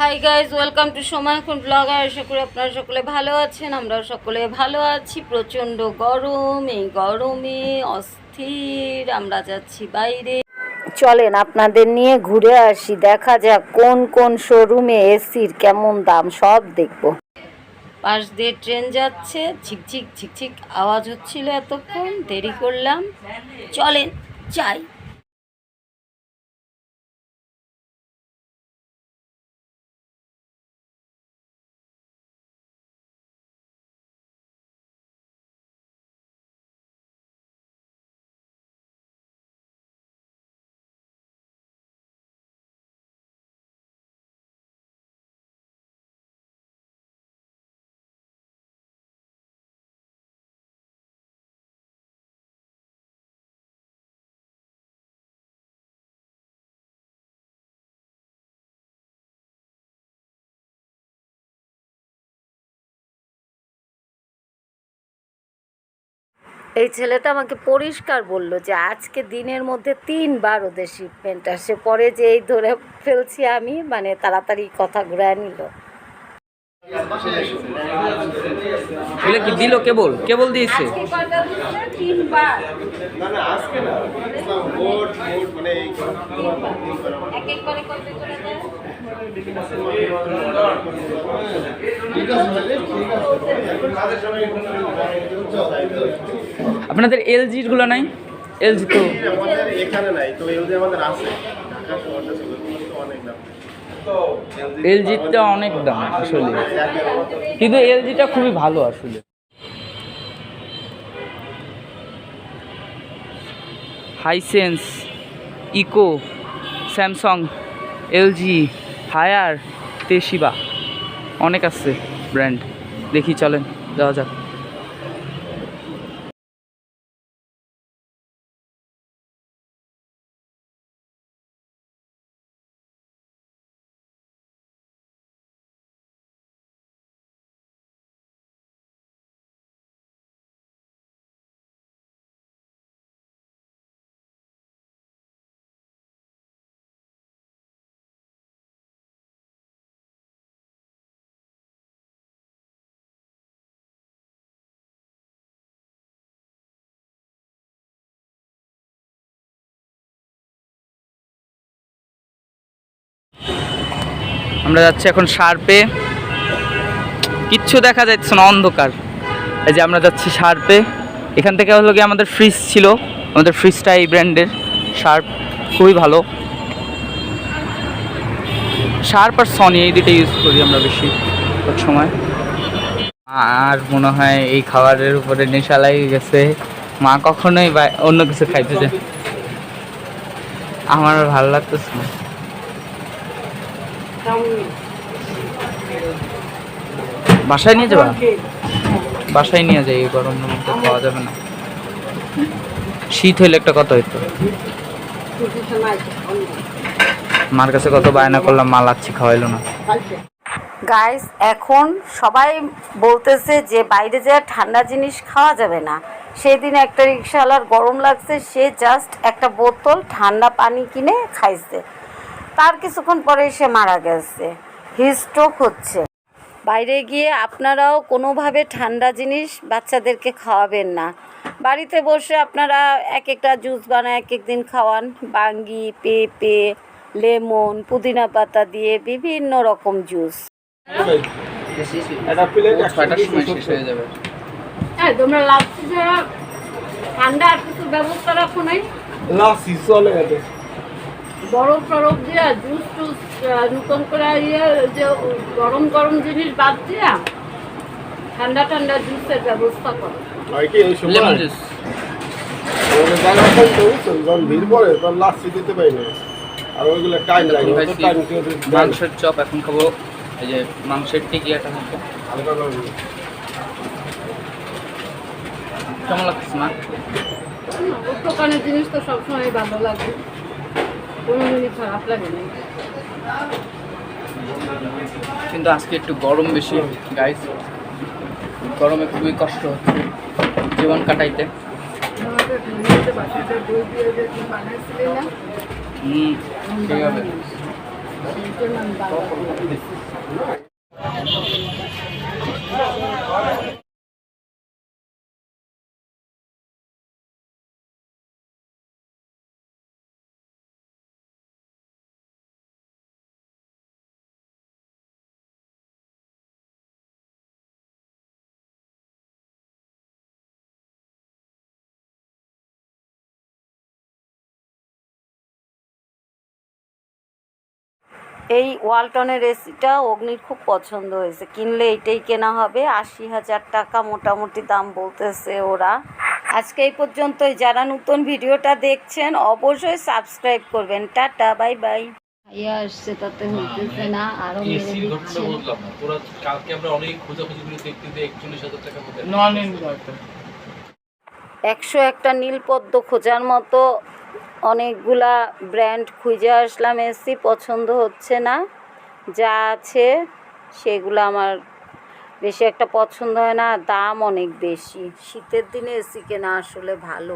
Hi guys welcome to সময় এখন blogger আশা করি আপনারা সকলে ভালো আছেন আমরা সকলে ভালো আছি। প্রচণ্ড গরম, এই গরমে অস্থির, আমরা যাচ্ছি বাইরে। চলেন আপনাদের নিয়ে ঘুরে আসি, দেখা যাক কোন কোন শোরুমে এসির কেমন দাম, সব দেখব। পাশ দিয়ে ট্রেন যাচ্ছে ঝিকঝিক ঝিকঝিক আওয়াজ হচ্ছিল এতক্ষণ, দেরি করলাম। চলেন, যাই। এই ছেলেটা আমাকে পরিষ্কার বলল যে আজকে দিনের মধ্যে তিনবার ওদের শিপমেন্ট আসে পরে যে এই ধরে ফেলছি আমি মানে তাড়াতাড়ি কথা ঘুরায় নিল। এগুলো কি দিল কেবল? কেবল দিয়েছে? তিনবার। না না আজকে না। মোট মোট মানে এক আপনাদের এলজিরগুলো নাই? এলজি তো। আমাদের এখানে নাই তো এই যে আমাদের আছে। ঢাকা শহরটা ছিল তো অনেক দাম। এলজিটা অনেক দাম আসলে। কিন্তু এলজিটা খুবই ভালো আসলে। হাইসেন্স ইকো স্যামসাং এলজি হায়ার তেশিবা। অনেক আছে ব্র্যান্ড। দেখি চলেন যাওয়া যাক। আমরা যাচ্ছি এখন শার্পে কিচ্ছু দেখা যাচ্ছে না, অন্ধকার। এই যে আমরা যাচ্ছি শার্পে এখান থেকে হলো কি আমাদের ফ্রিজ ছিল। আমাদের ফ্রিজটা এই ব্র্যান্ডের শার্প খুবই ভালো। শার্প আর সনি এই দুটো ইউজ করি আমরা বেশি সব সময়। আর মনে হয় এই খাবারের উপরে নেশা লাগিয়ে গেছে। মা কখনোই বা অন্য কিছু খাইতে যায় আমার ভালো লাগতেছে না। বাসায় নিয়ে যাবা? বাসায় নিয়ে যাই এই গরমের মধ্যে পাওয়া যাবে না। শীত হইলে একটা কথা হইতো। মার কাছে কত বায়না করলাম মা লাচ্ছি খাওয়াইলো না। গাইস এখন সবাই বলতেছে যে বাইরে যা ঠান্ডা জিনিস খাওয়া যাবে না। সেদিন একটা রিক্সাওয়ালার গরম লাগছে সে জাস্ট একটা বোতল ঠান্ডা পানি কিনে খাইছে। তার কিছুক্ষণ পরে সে মারা গেছে। হিস্ট্রোক হচ্ছে। বাইরে গিয়ে আপনারাও কোনোভাবে ঠান্ডা জিনিস বাচ্চাদেরকে খাওয়াবেন না। বাড়িতে বসে আপনারা এক একটা জুস বানায় এক এক দিন খাওয়ান। বাঙ্গি পেঁপে লেমন পুদিনা পাতা দিয়ে বিভিন্ন রকম জুস। এটা প্লেট ছয়টার সময় শেষ হয়ে যাবে হ্যাঁ তোমরা লাচ্ছি ছাড়া ঠান্ডা আর কিছু ব্যবস্থা রাখো নাই। চলে বরফ টরফ দিয়া জুস টুস নতুন করে ইয়ে যে গরম গরম জিনিস বাদ দিয়া ঠান্ডা ঠান্ডা জুসের ব্যবস্থা করো। হয় লেমন জুস যখন ভিড় পড়ে তখন দিতে পারি না। আর ওইগুলো টাইম লাগে। মাংসের চপ এখন খাব এই যে মাংসের টিকিয়াটা খাব কেমন লাগছে না দোকানের জিনিস তো সবসময় ভালো লাগে। কোনো জিনিস খারাপ লাগে না কিন্তু আজকে একটু গরম বেশি গাইস গরমে খুবই কষ্ট হচ্ছে জীবন কাটাইতে হুম ঠিক বাসাতে এই ওয়ালটনের এসিটা অগ্নির খুব পছন্দ হয়েছে। কিনলে এটাই কেনা হবে। আশি হাজার টাকা মোটামুটি দাম বলতেছে ওরা। আজকে এই পর্যন্তই। যারা নতুন ভিডিওটা দেখছেন অবশ্যই সাবস্ক্রাইব করবেন। Tata bye bye. ভাইয়া আসছে তাতে হইতেছে না। আরও মেরে দিচ্ছে। কালকে আমরা অনেক খোঁজাখুঁজি করে দেখতে দিয়ে একচল্লিশ হাজার টাকার মধ্যে নন ইনভার্টার একশো একটা নীলপদ্ম খোঁজার মতো অনেকগুলা ব্র্যান্ড খুঁজে আসলাম, এসি পছন্দ হচ্ছে না, যা আছে সেগুলো আমার বেশি একটা পছন্দ হয় না দাম অনেক বেশি। শীতের দিনে এসি কেনা আসলে ভালো।